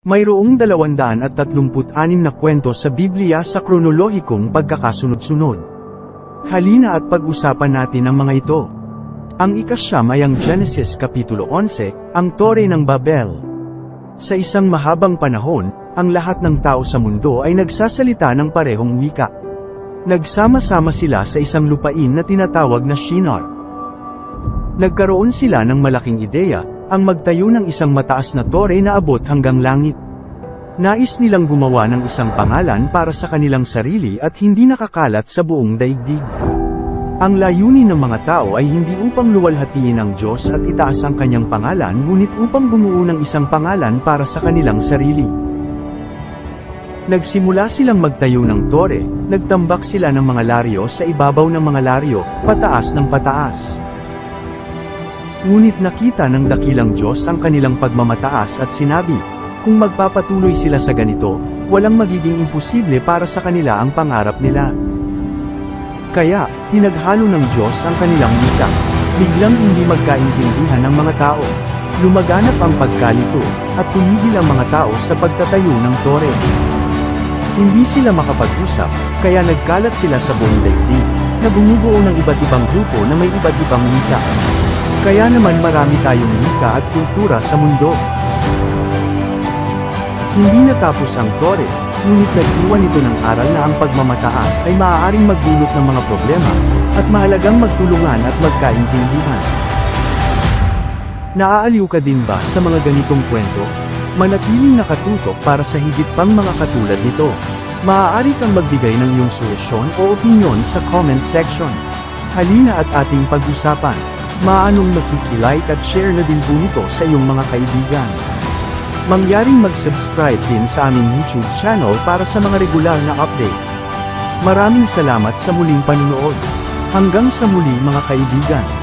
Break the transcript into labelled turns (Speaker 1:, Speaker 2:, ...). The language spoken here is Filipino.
Speaker 1: Mayroong 236 na kwento sa Biblia sa kronolohikong pagkakasunod-sunod. Halina at pag-usapan natin ang mga ito. Ang ikasyam ay ang Genesis Kapitulo 11, ang Tore ng Babel. Sa isang mahabang panahon, ang lahat ng tao sa mundo ay nagsasalita ng parehong wika. Nagsama-sama sila sa isang lupain na tinatawag na Shinar. Nagkaroon sila ng malaking ideya, ang magtayo ng isang mataas na tore na abot hanggang langit. Nais nilang gumawa ng isang pangalan para sa kanilang sarili at hindi nakakalat sa buong daigdig. Ang layunin ng mga tao ay hindi upang luwalhatiin ang Diyos at itaas ang kanyang pangalan ngunit upang bumuo ng isang pangalan para sa kanilang sarili. Nagsimula silang magtayo ng tore, nagtambak sila ng mga laryo sa ibabaw ng mga laryo, pataas ng pataas. Ngunit nakita ng dakilang Diyos ang kanilang pagmamataas at sinabi, kung magpapatuloy sila sa ganito, walang magiging imposible para sa kanila ang pangarap nila. Kaya, pinaghalo ng Diyos ang kanilang wika. Biglang hindi magkaintindihan ng mga tao. Lumaganap ang pagkalito, at tumigil ang mga tao sa pagtatayo ng tore. Hindi sila makapag-usap, kaya nagkalat sila sa buong daigdig, na bumubuo ng iba't ibang grupo na may iba't ibang wika. Kaya naman marami tayong wika at kultura sa mundo. Hindi natapos ang tore, ngunit nag-iwan ito ng aral na ang pagmamataas ay maaaring magdulot ng mga problema, at mahalagang magtulungan at magkaintindihan. Naaaliw ka din ba sa mga ganitong kwento? Manatiling nakatutok para sa higit pang mga katulad nito. Maaari kang magbigay ng iyong solusyon o opinyon sa comment section. Halina at ating pag-usapan. Maanong makikilike at share na din po nito sa iyong mga kaibigan. Mangyaring mag-subscribe din sa aming YouTube channel para sa mga regular na update. Maraming salamat sa muling panunood. Hanggang sa muli mga kaibigan.